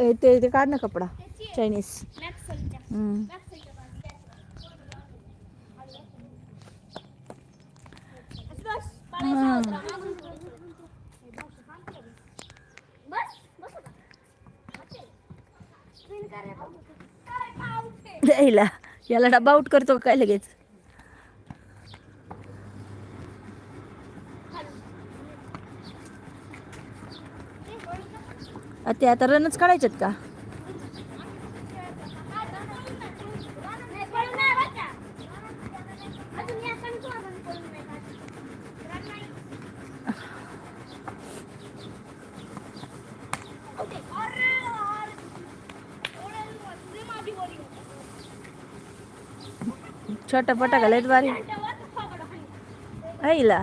ए ते ते काढ ना कपडा. चायनीज हम्म. द्यायला. याला डबा आउट करतो का काय लगेच आ, ते आता रनच काढायच्यात का? छोटा फटाका घालायच बारी आईला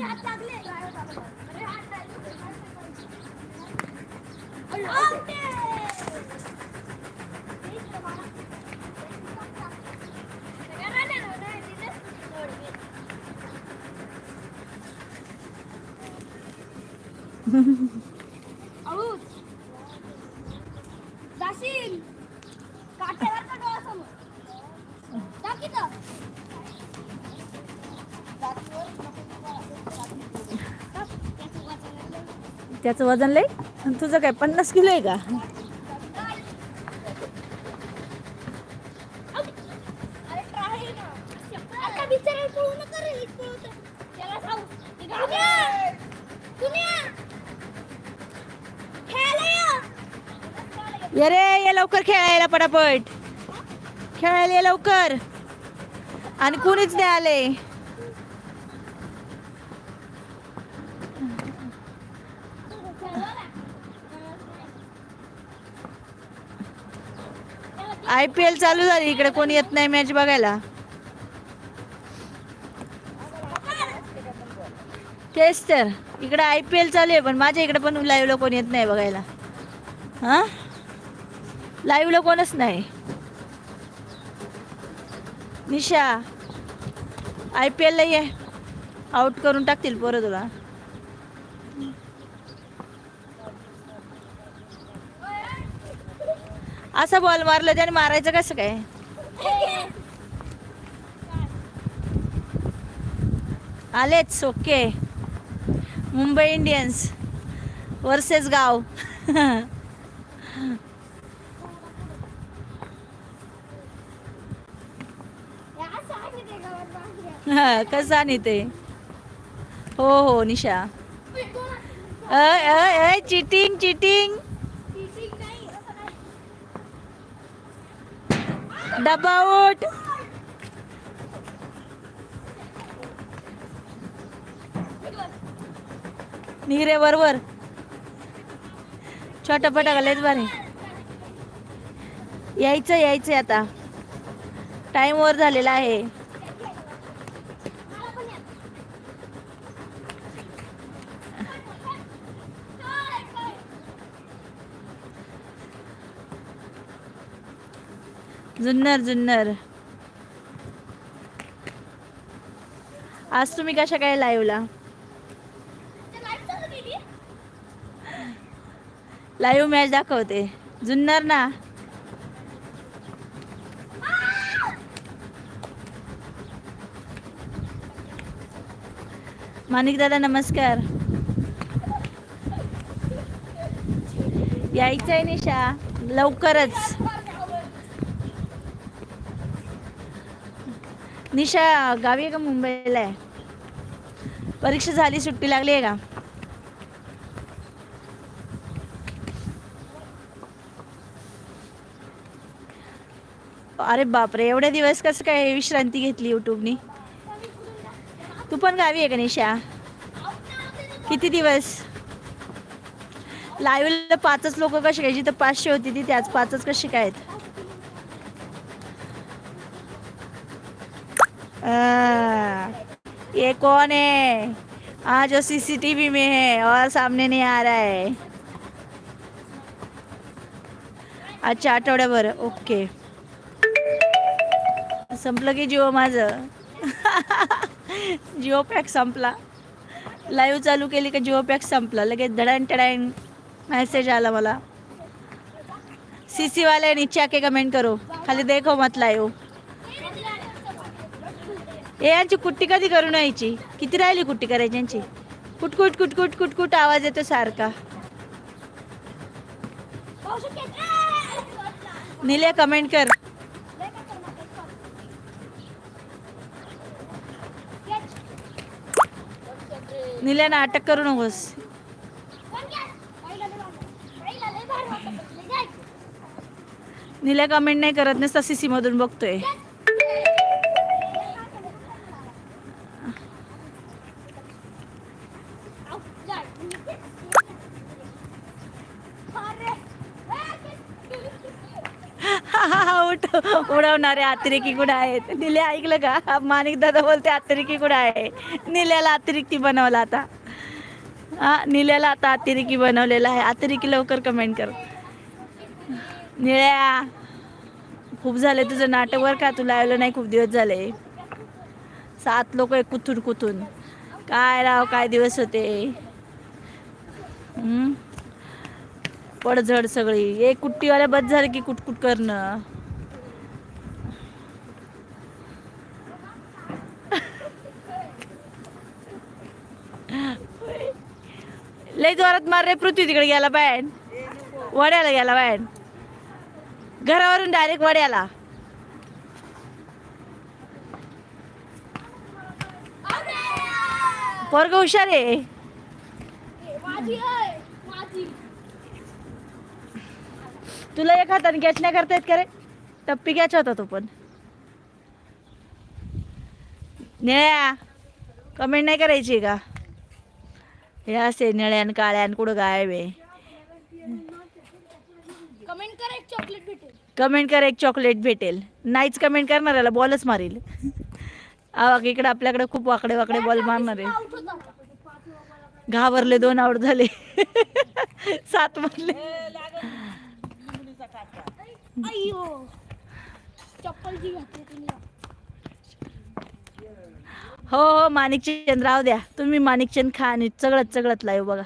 हात लागले जाशील काट्यावर का डोळ्यासमोर टाक इथं. टाक. त्याचं वाचन लागलं. त्याचं वजन लय? तुझं काय पन्नास किलो आहे का? अरे रे, ये. रे ये लवकर खेळायला पटापट. खेळायला लवकर. आणि कुणीच नाही आले आय पी एल चालू झाली. इकडे कोणी येत नाही मॅच बघायला. तेच तर. इकडे आय पी एल चालू आहे पण माझ्या इकडे पण लाईव्हला कोणी येत नाही बघायला. हां? लाईव्हला कोणच नाही. निशा आय पी एलला ये. आउट करून टाकतील पोरं तुला. असा बॉल मारला त्याने मारायचं कसं काय? आलेच ओके मुंबई इंडियन्स वर्सेस गाव. हा कसं आणि ते? हो हो निशा. चिटिंग चिटिंग टीचिंग नाही, असं नाही. डबा आउट निघरे बरोबर छोटा पटा घालायच बारे यायचं यायचं आता. टाइम वर झालेला आहे. जुन्नर जुन्नर. आज तुम्ही कशा काय लाईव्हला लाईव्ह मॅच दाखवते. जुन्नर ना? माणिक दादा नमस्कार. यायचं आहे निशा. लवकरच. निशा गावी आहे का मुंबईला आहे? परीक्षा झाली सुट्टी लागली आहे का? अरे बापरे एवढे दिवस कसं काय विश्रांती घेतली युट्यूबनी तू पण गावी आहे का निशा? किती दिवस? लाईव्हला पाचच लोक कसे काय? जिथं पाचशे होती ती त्याच पाचच कशी काय आहेत? ये कौन है? हाँ जो सीसीटीवी में है और सामने नहीं आ रहा है। अच्छा आठवड्याभर ओके। संपलं की जिओ माझं जिओ पॅक संपला। लाईव्ह चालू केली का जिओ पॅक संपला। लगेच धडान टडान मेसेज आला मला सी सी वाले नीचे आके कमेंट करो। खाली देखो मत लाईव्ह ए यांची कुट्टी कधी करून यायची किती राहिली कुट्टी करायची यांची? कुटकुट कुटकुट कुटकुट आवाज येतो सारखा. निल्या कमेंट कर. निल्या नाटक करू नकोस. निल्या कमेंट नाही करत नसता सीसी मधून बघतोय. उठ उडवणारे अतिरेकी कुठे आहेत? निल्या ऐकलं का? माणिक दादा बोलते अतिरेकी कुठं आहे? निल्याला अतिरेकी बनवला आता. हा निल्याला आता अतिरेकी बनवलेला आहे. अतिरेकी लवकर कमेंट कर. निळ्या खूप झाले तुझं नाटक वर का? तुला आलं नाही खूप दिवस झाले. सात लोक कुथून कुथून. काय राव काय दिवस होते? पडझड सगळी. एक कुट्टीवाल्या बस झालं की कुटकुट करणं. लय जोरात मार रे पृथ्वी तिकडे गेला बाहेर. वड्याला गेला बाहेर. घरावरून डायरेक्ट वड्याला. पोरग हुशार आहे. तुला एक हाताने कॅच नाही करता येत का रे? टप्पी कॅच होता तो पण. निळ्या कमेंट नाही करायची का? हे असे निळ्यान काळ्यान कुठं गायब आहे? कमेंट करा एक चॉकलेट भेटेल. कमेंट कर एक चॉकलेट भेटेल. नाहीच कमेंट करणाऱ्याला बॉलच मारील. आवा इकडे आपल्याकडे खूप वाकडे वाकडे बॉल मारणार आहे. घाबरले दोन आउट झाले. सात मधले अय्यो. चप्पल जी घातली तुम्ही हो हो माणिकचंद राव द्या. तुम्ही माणिकचंद खा आणि चगळत चगळत लाईव्ह बघा.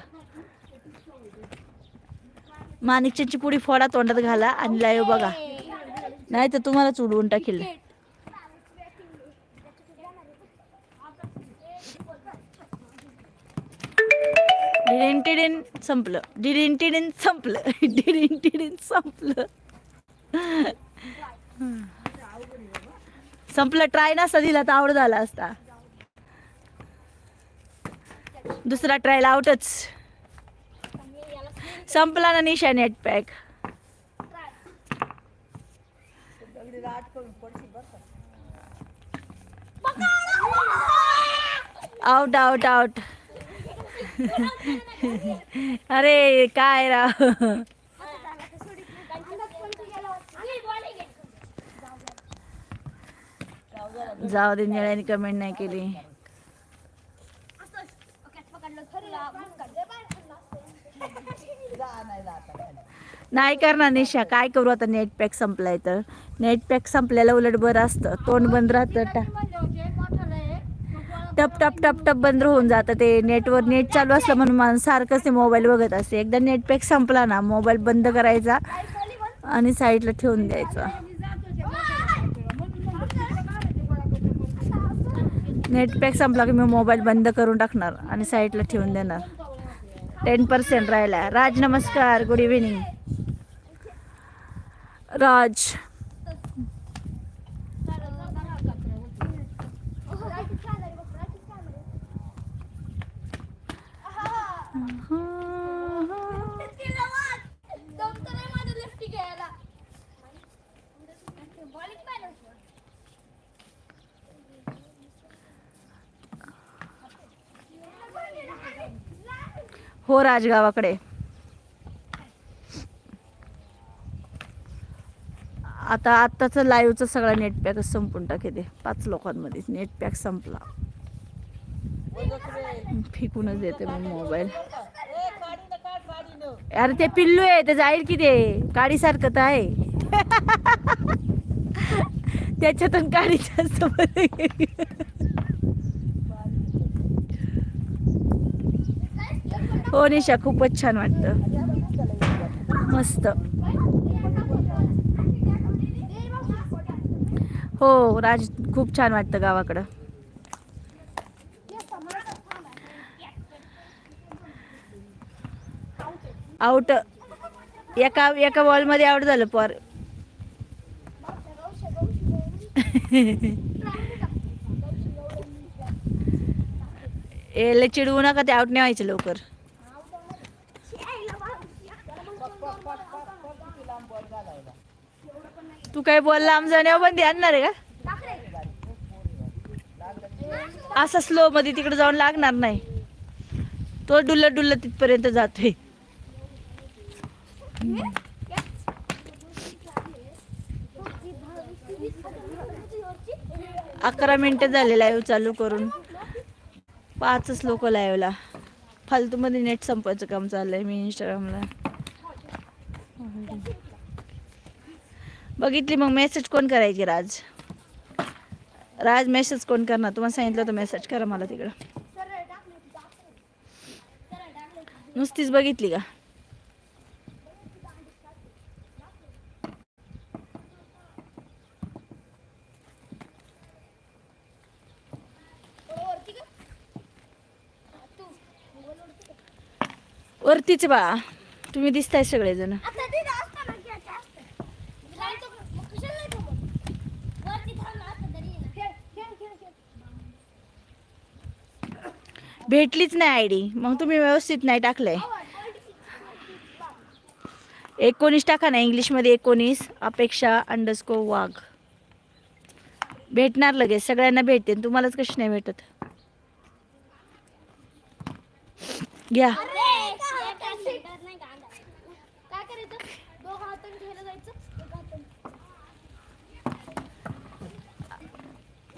माणिकचंदची पुडी फोडा तोंडात घाला आणि लाईव्ह बघा. नाही तर तुम्हालाच उडवून टाकेल. डिडिन संपलं. डिडिन संपलं. डिडिन टिडिन संपलं. संपलं. ट्राय नसता दिला तर आवड झाला असता. दुसरा ट्रायल आउटच संपला ना Nisha net pack out out out अरे काय राव? जाऊ दे निळ्याने कमेंट नाही केली. नाही करणार निशा काय करू आता नेट पॅक संपलाय तर? नेट पॅक संपल्याला उलट बरं असतं तोंड बंद राहतं टा टप टप टप टप बंद होऊन जातं ते नेटवर नेट चालू असलं म्हणून माणूस सारखंच ते मोबाईल बघत असते. एकदा नेट पॅक संपला ना मोबाईल बंद करायचा आणि साईडला ठेवून द्यायचा. नेट पॅक संपला की मी मोबाईल बंद करून टाकणार आणि साईडला ठेवून देणार. टेन पर्सेंट राहिला. राज नमस्कार. Good evening Raj. हो राजगावाकडे. आता आत्ताचं लाईव्हचं सगळा नेटपॅकच संपून टाके ते. पाच लोकांमध्ये नेट पॅक संपला. फेकूनच देते मग मोबाईल अरे ते पिल्लू आहे ते जाईल की ते? काडीसारखं तर आहे. त्याच्यातून काडीच्या हो निशा खूपच छान वाटतं. मस्त. हो राज खूप छान वाटतं गावाकडं. आउट एका एका बॉलमध्ये आउट झालं पर. ए चिडवू नका ते आउट नाही व्हायचे लवकर. तू काय बोलला आमचा नेव बंदी आणणार आहे का? असं स्लो मध्ये तिकडे जाऊन लागणार नाही. तो डुल्ल डुल्ल तिथपर्यंत जातोय. अकरा मिनिटं झाले लाईव्ह चालू करून. पाचच लोक लाईव्हला फालतूमध्ये नेट संपवायचं काम चाललंय मी इंस्टाग्रामला बघितली मग मेसेज कोण करायची राज? राज मेसेज कोण करणार? तुम्हाला सांगितलं होतं मेसेज करा मला तिकडं. नुसतीच बघितली का? वरतीच बा तुम्ही दिसताय सगळेजण आता तिथं असताना की आता असतं. जायचं का? मग कशाला नाही थांबत? वरती थांब ना, आता तरी ये ना. खेळ, खेळ, खेळ, खेळ. भेटलीच नाही आयडी मग तुम्ही व्यवस्थित नाही टाकलंय. एकोणीस टाका ना इंग्लिशमध्ये एकोणीस अपेक्षा अंडरस्को वाघ. भेटणार लगेच सगळ्यांना भेटते तुम्हालाच कशी नाही भेटत. घ्या.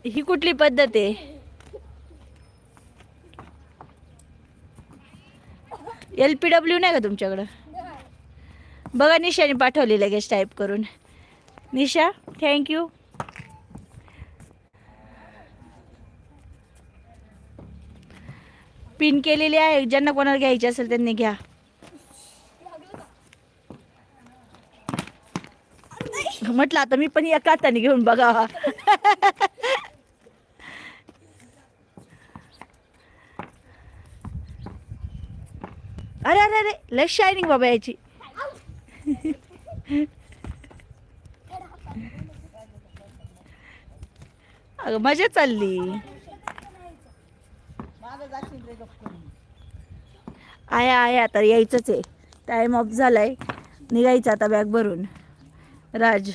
ही कुठली पद्धत आहे? एल पी डब्ल्यू नाही का तुमच्याकडं? बघा निशाने पाठवली लगेच टाईप करून. निशा थँक्यू पिन केलेली आहे. ज्यांना कोणाला घ्यायची असेल त्यांनी घ्या. म्हटलं आता मी पण एका हाताने घेऊन बघा अरे अरे लस शायनिंग बाबा याची अगं मजा चालली आया आहे आता यायचंच आहे टाईम ऑफ झालाय. निघायचं आता बॅग भरून. राज.